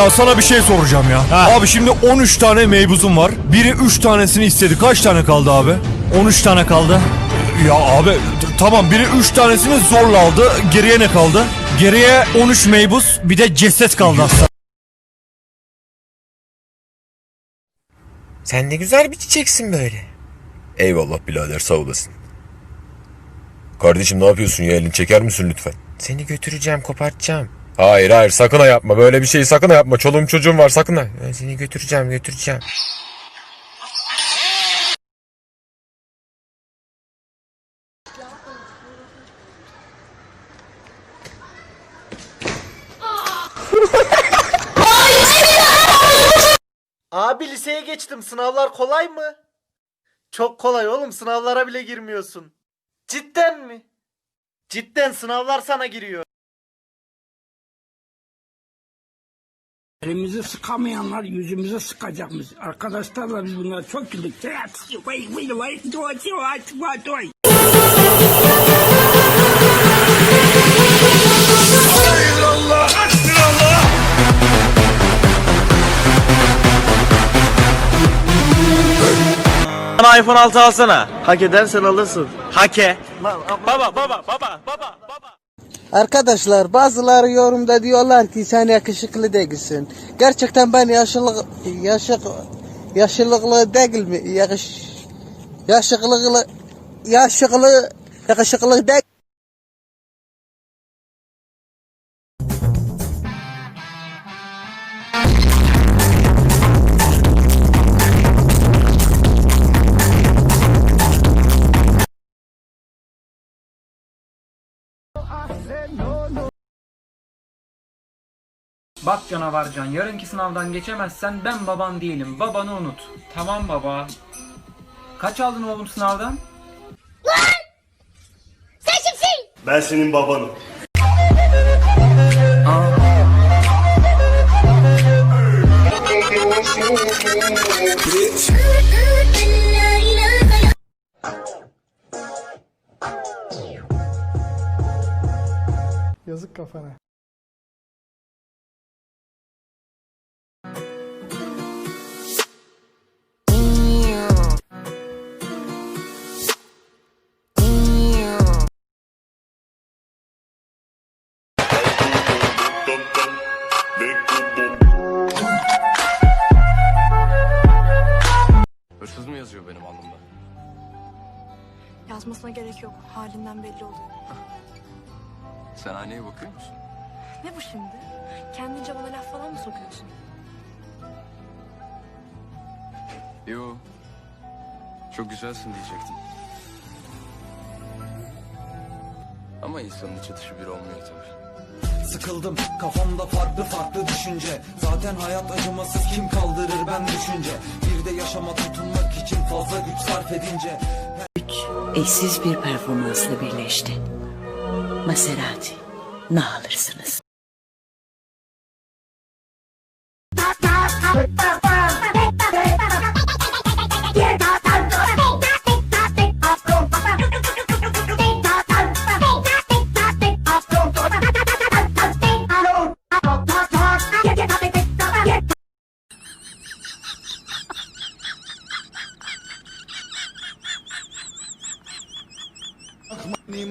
Ya sana bir şey soracağım ya. Ha. Abi şimdi 13 tane meybuzum var. Biri 3 tanesini istedi. Kaç tane kaldı abi? 13 tane kaldı. Ya abi tamam biri 3 tanesini zorla aldı. Geriye ne kaldı? Geriye 13 meybuz bir de ceset kaldı aslında. Sen ne güzel bir çiçeksin böyle. Eyvallah birader sağ olasın. Kardeşim ne yapıyorsun ya elini çeker misin lütfen? Seni götüreceğim, kopartacağım. Hayır hayır sakın ha yapma böyle bir şeyi sakın ha yapma çoluğum çocuğum var sakın ha. Ben seni götüreceğim, götüreceğim. Abi liseye geçtim. Sınavlar kolay mı? Çok kolay oğlum. Sınavlara bile girmiyorsun. Cidden mi? Cidden sınavlar sana giriyor. Elimizi sıkamayanlar yüzümüze sıkacakmış. Arkadaşlarla biz bunları çok güldük. Bana iPhone 6 alsana. Hak edersen alırsın. Hake. Baba baba baba baba. Arkadaşlar bazıları yorumda diyorlar ki sen yakışıklı değilsin. Gerçekten ben yaşlılık yaşık yaşlılıklı değil mi? Yakış yaşıklı yaşıklı yakışıklı değil. Bak canavarcan yarınki sınavdan geçemezsen ben baban değilim. Babanı unut. Tamam baba. Kaç aldın oğlum sınavdan? Ben senin babanım. Yazık kafana. Yazıyor benim alnımda? Yazmasına gerek yok. Halinden belli oluyor. Sen aynaya bakıyor musun? Ne bu şimdi? Kendince bana laf falan mı sokuyorsun? Yo. Çok güzelsin diyecektim. Ama insanın içi dışı bir olmuyor tabii. Sıkıldım kafamda farklı farklı düşünce Zaten hayat acımasız kim kaldırır ben düşünce Bir de yaşama tutunmak için fazla güç sarf edince Eşsiz bir performansla birleşti. Maserati. Ne alırsınız?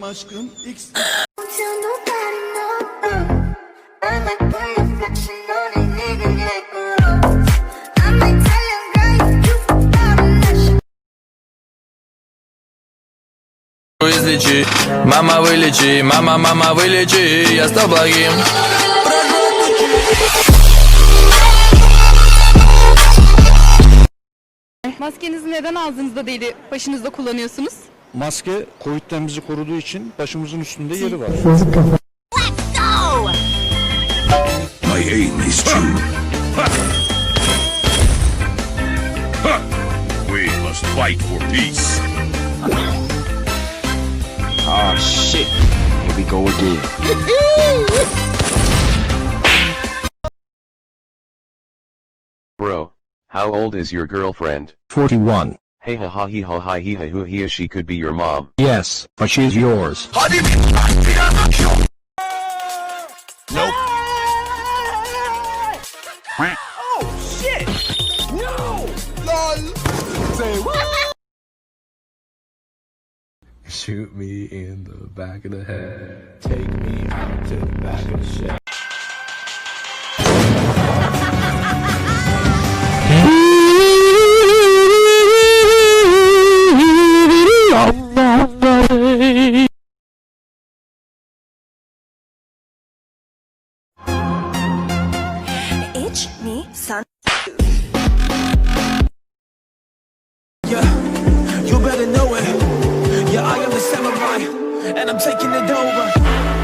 aşkım X Излечи, мама вылечи, мама, мама вылечи Я стал благим Maskenizi neden ağzınızda değil başınızda kullanıyorsunuz? Maske Covid'den bizi koruduğu için başımızın üstünde yeri var. My aim is true. We must fight for peace. Ah shit Here we go again Bro, how old is your girlfriend? 41. Hey ha ha he ha hi he ha who he is she could be your mom. Yes, but she's yours. Nope. Shoot me in the back of the head. Take me out to the back of the shed. Sen? You better know it. Yeah, I am the samurai, and I'm taking it over.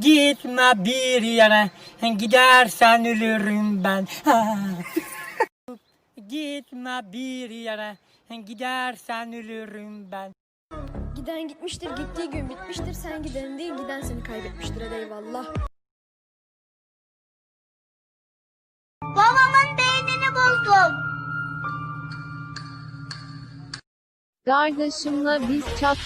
Gitme bir yere, gidersen ölürüm ben. Gitme bir yere, gidersen ölürüm ben. Giden gitmiştir, gittiği gün bitmiştir. Sen giden değil, giden seni kaybetmiştir. Hadi eyvallah. Babamın beynini buldum. Kardeşimle biz çat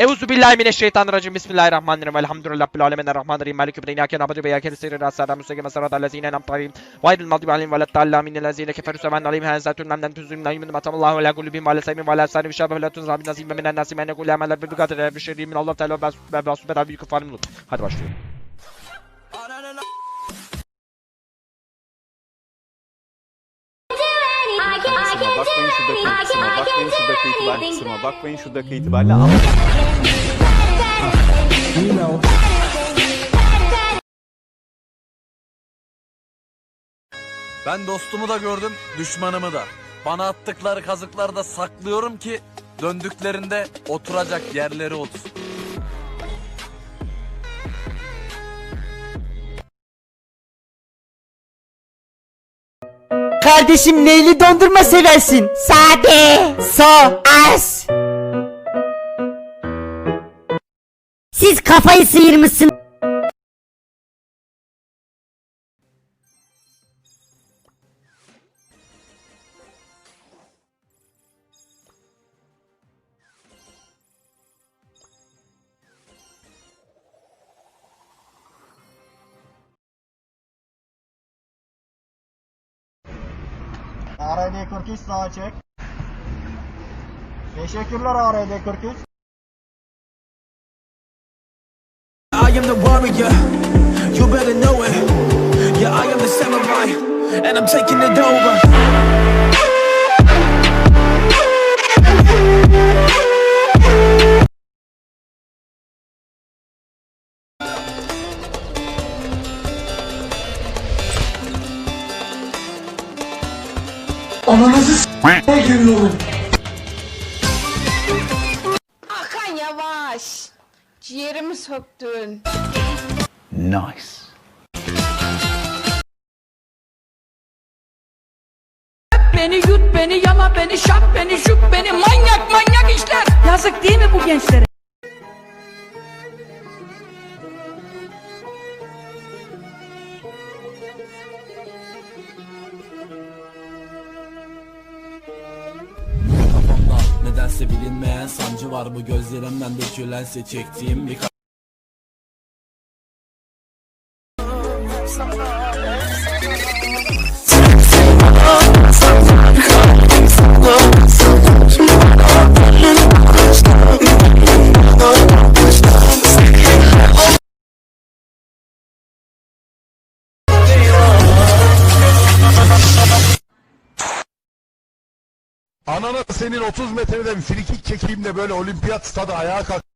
Euzu billahi mineşşeytanirracim. Bismillahirrahmanirrahim. Elhamdülillahi alamin. Errahmanirrahim. Maliki yevmiddin. İyyake na'budu ve iyyake nestaîn. Sıratal müstakîm. Sıratal lezîne en'amte aleyhim. Gayril mağdubi aleyhim ve leddâllâmin. Ellezîne keferû seven aleyhim hâzâtun memnen tuzûn la yu'minu matamallâhu ala kulubihim ve ala saymin ve sâni ve şâbe ve la tunzâ bin nasîm ve minen nâsi men yekûlû ameller bil gâdire ve şerri min Allah Teala ve basu bedâ büyük kufarım lut. Hadi başlıyorum. Bakmayın şuradaki kısma bakmayın şuradaki itibar kısma bakmayın şuradaki itibarla Ben dostumu da gördüm, düşmanımı da. Bana attıkları kazıkları da saklıyorum ki döndüklerinde oturacak yerleri olsun. Kardeşim neyli dondurma seversin? Sade. So as. Siz kafayı sıyırmışsın. ARD 43 sağa çek. Teşekkürler ARD 43. I am the warrior. You better know it. Yeah, I am the samurai, and I'm taking it over. Hakan yavaş. Ciğerimi söktün. Nice. Beni yut beni yala beni şap beni şup beni manyak manyak işler. Yazık değil mi bu gençlere? Nedense bilinmeyen sancı var. Bu gözlerimden dökülense çektiğim bir Anana senin 30 metreden frikik çekeyim de böyle olimpiyat stadı ayağa kalk.